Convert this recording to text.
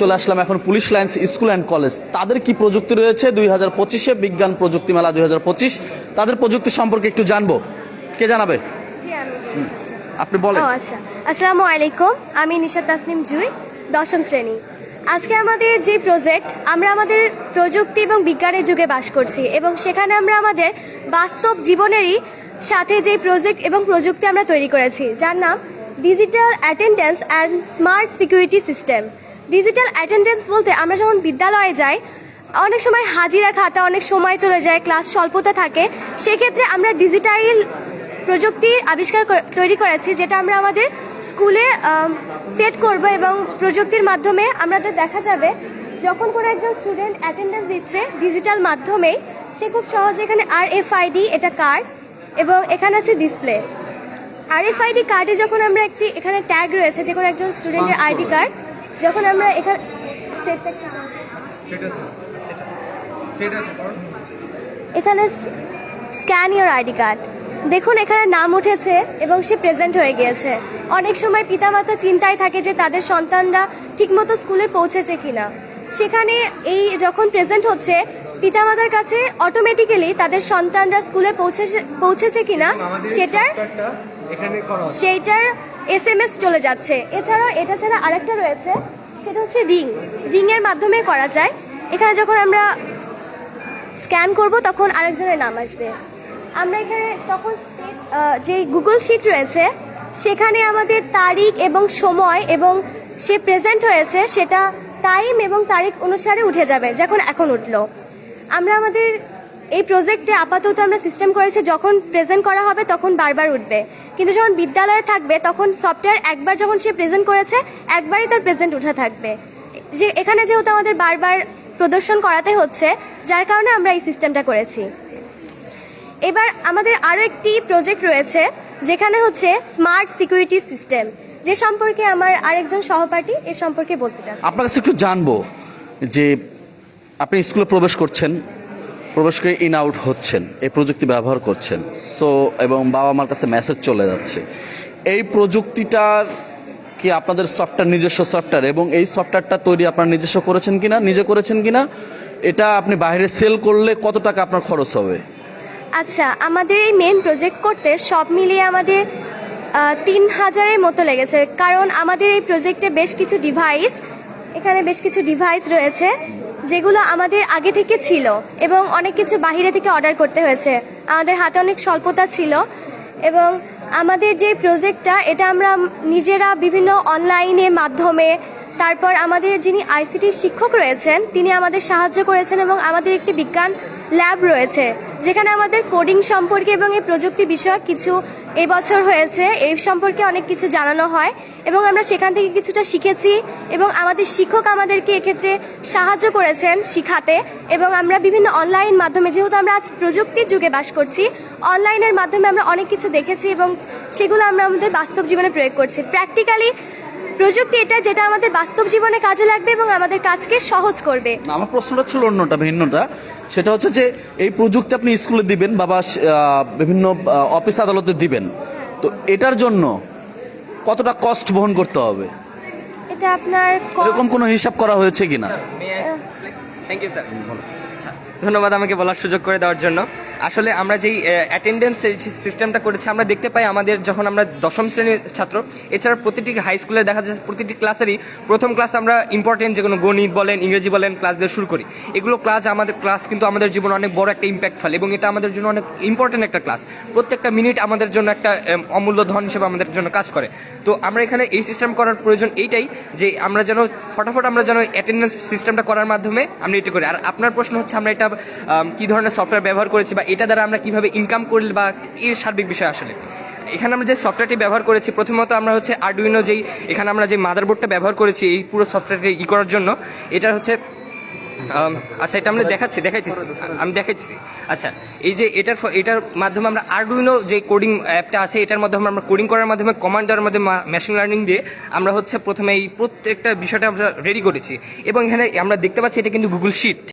চলে আসলাম এখন police lines school and college. তাদের কি প্রযুক্তি রয়েছে? দুই হাজার পঁচিশে বিজ্ঞান প্রযুক্তি মেলা দুই হাজার পঁচিশ। তাদের প্রযুক্তি সম্পর্কে একটু জানব। কে জানাবে? আপনি বলেন। আচ্ছা। আসসালামু আলাইকুম আমি নিশা তাসনিম জুই দশম শ্রেণি। আজকে আমাদের যে প্রজেক্ট আমরা আমাদের প্রযুক্তি এবং বিজ্ঞানের যুগে বাস করছি এবং সেখানে আমরা আমাদের বাস্তব জীবনেরই সাথে যে প্রজেক্ট এবং প্রযুক্তি আমরা তৈরি করেছি যার নাম digital attendance and smart security system digital attendance বলতে আমরা যখন বিদ্যালয়ে যাই অনেক সময় হাজিরা খাতা অনেক সময় চলে যায় ক্লাস স্বল্পতা থাকে সেক্ষেত্রে আমরা ডিজিটাল প্রযুক্তি আবিষ্কার তৈরি করেছি যেটা আমরা আমাদের স্কুলে সেট করব এবং প্রযুক্তির মাধ্যমে আমাদের দেখা যাবে যখন কোনো একজন স্টুডেন্ট অ্যাটেন্ডেন্স দিচ্ছে ডিজিটাল মাধ্যমেই সে খুব সহজে এখানে আর এফ আইডি এটা কার্ড এবং এখানে আছে ডিসপ্লে আর এফ আইডি কার্ডে যখন আমরা একটি এখানে ট্যাগ রয়েছে যে কোনো একজন স্টুডেন্টের আইডি কার্ড যখন আমরা এখানে সেটটা এখানে স্ক্যান ইওর আইডি কার্ড। দেখুন এখানে নাম উঠেছে এবং সে প্রেজেন্ট হয়ে গিয়েছে। অনেক সময় পিতামাতা চিন্তায় থাকে যে তাদের সন্তানরা ঠিকমতো স্কুলে পৌঁছেছে কিনা। সেখানে এই যখন প্রেজেন্ট হচ্ছে পিতামাতার কাছে অটোমেটিক্যালি তাদের সন্তানরা স্কুলে পৌঁছেছে পৌঁছেছে কিনা সেটার সেইটার এস এম এস চলে যাচ্ছে। এছাড়াও এটা ছাড়া আরেকটা রয়েছে, সেটা হচ্ছে রিং। রিংয়ের মাধ্যমে করা যায়। এখানে যখন আমরা স্ক্যান করব, তখন আরেকজনের নাম আসবে। আমরা এখানে তখন যে গুগল শিট রয়েছে, সেখানে আমাদের তারিখ এবং সময় এবং সে প্রেজেন্ট হয়েছে, সেটা টাইম এবং তারিখ অনুসারে উঠে যাবে, যখন এখন উঠল। আমরা আমাদের এই প্রজেক্টে আপাতত আমরা সিস্টেম করেছি, যখন প্রেজেন্ট করা হবে তখন বারবার উঠবে। কিন্তু যখন বিদ্যালয়ে থাকবে, তখন সফটওয়্যার একবার যখন সে প্রেজেন্ট করেছে, একবারই তার প্রেজেন্ট উঠে থাকবে। যে এখানে যেহেতু আমাদের বারবার প্রদর্শন করাতে হচ্ছে, যার কারণে আমরা এই সিস্টেমটা করেছি। এবার আমাদের আরও একটি প্রজেক্ট রয়েছে, যেখানে হচ্ছে স্মার্ট সিকিউরিটি সিস্টেম যে সম্পর্কে আমার আরেকজন সহপাঠী এ সম্পর্কে বলতে চান। আপনার কাছে একটু জানব যে আপনি স্কুলে প্রবেশ করছেন প্রবেশ করে ইন আউট হচ্ছেন, এই প্রযুক্তি ব্যবহার করছেন। সো এবং বাবা মার কাছে মেসেজ চলে যাচ্ছে। এই প্রযুক্তিটার কি আপনাদের সফটওয়্যার নিজস্ব সফটওয়্যার এবং এই সফটওয়্যারটা তৈরি আপনার নিজস্ব করেছেন কিনা, নিজে করেছেন কিনা, এটা আপনি বাইরে সেল করলে কত টাকা আপনার খরচ হবে? আচ্ছা আমাদের এই মেন প্রজেক্ট করতে সব মিলিয়ে আমাদের তিন হাজারের মতো লেগেছে। কারণ আমাদের এই প্রজেক্টে বেশ কিছু ডিভাইস এখানে বেশ কিছু ডিভাইস রয়েছে। যেগুলো আমাদের আগে থেকে ছিল এবং অনেক কিছু বাহিরে থেকে অর্ডার করতে হয়েছে। আমাদের হাতে অনেক স্বল্পতা ছিল এবং আমাদের যে প্রজেক্টটা এটা আমরা নিজেরা বিভিন্ন অনলাইনে মাধ্যমে তারপর আমাদের যিনি আইসিটির শিক্ষক রয়েছেন, তিনি আমাদের সাহায্য করেছেন এবং আমাদের একটি বিজ্ঞান ল্যাব রয়েছে, যেখানে আমাদের কোডিং সম্পর্কে এবং এই প্রযুক্তি বিষয়ক কিছু এবছর হয়েছে, এই সম্পর্কে অনেক কিছু জানানো হয় এবং আমরা সেখান থেকে কিছুটা শিখেছি এবং আমাদের শিক্ষক আমাদেরকে এক্ষেত্রে সাহায্য করেছেন শিখাতে এবং আমরা বিভিন্ন অনলাইন মাধ্যমে, যেহেতু আমরা আজ প্রযুক্তির যুগে বাস করছি অনলাইনের মাধ্যমে আমরা অনেক কিছু দেখেছি এবং সেগুলো আমরা আমাদের বাস্তব জীবনে প্রয়োগ করছি। প্র্যাকটিক্যালি প্রযুক্তি এটা যেটা আমাদের বাস্তব জীবনে কাজে লাগবে এবং আমাদের কাজকে সহজ করবে। না, আমার প্রশ্নটা ছিল অন্যটা ভিন্নটা। সেটা হচ্ছে যে এই প্রযুক্তি আপনি স্কুলে দিবেন বাবা আহ, বিভিন্ন আহ, অফিস আদালতে দিবেন। তো এটার জন্য কতটা কস্ট বহন করতে হবে? এটা আপনার ক- এরকম কোনো হিসাব করা হয়েছে কিনা? থ্যাংক ইউ স্যার আচ্ছা ধন্যবাদ আমাকে বলার সুযোগ করে দেওয়ার জন্য। আসলে আমরা যেই অ্যাটেন্ডেন্স সিস্টেমটা করেছি, আমরা দেখতে পাই আমাদের যখন আমরা দশম শ্রেণির ছাত্র, এছাড়া প্রতিটি হাই স্কুলে দেখা যাচ্ছে প্রতিটি ক্লাসেরই প্রথম ক্লাস আমরা ইম্পর্টেন্ট যে কোনো গণিত বলেন, ইংরেজি বলেন ক্লাস দিয়ে শুরু করি। এগুলো ক্লাস আমাদের ক্লাস কিন্তু আমাদের জীবনে অনেক বড় একটা ইম্প্যাক্ট ফেলে এবং এটা আমাদের জন্য অনেক ইম্পর্টেন্ট একটা ক্লাস প্রত্যেকটা মিনিট আমাদের জন্য একটা অমূল্য ধন হিসেবে আমাদের জন্য কাজ করে। তো আমরা এখানে এই সিস্টেম করার প্রয়োজন এইটাই যে আমরা যেন, ফটাফট আমরা যেন অ্যাটেন্ডেন্স সিস্টেমটা করার মাধ্যমে আমরা এটা করি। আর আপনার প্রশ্ন হচ্ছে আমরা এটা কী ধরনের সফটওয়্যার ব্যবহার করেছি বা এটা দ্বারা আমরা কীভাবে ইনকাম করি বা এর সার্বিক বিষয় আসলে। এখানে আমরা যে সফটওয়্যারটি ব্যবহার করেছি, প্রথমত আমরা হচ্ছে আরডুইনো যেই, এখানে আমরা যে মাদারবোর্ডটা ব্যবহার করেছি, এই পুরো সফটওয়্যারটি ই করার জন্য, এটা হচ্ছে আচ্ছা এটা আমরা দেখাচ্ছি, দেখাইতেছি, আমি দেখাইতেছি। আচ্ছা এই যে এটার এটার মাধ্যমে আমরা আরডুইনো যে কোডিং অ্যাপটা আছে, এটার মাধ্যমে আমরা কোডিং করার মাধ্যমে কমান্ড দেওয়ার মাধ্যমে মেশিন লার্নিং দিয়ে আমরা হচ্ছে প্রথমে এই প্রত্যেকটা বিষয়টা আমরা রেডি করেছি। এবং এখানে আমরা দেখতে পাচ্ছি এটা কিন্তু গুগল শিট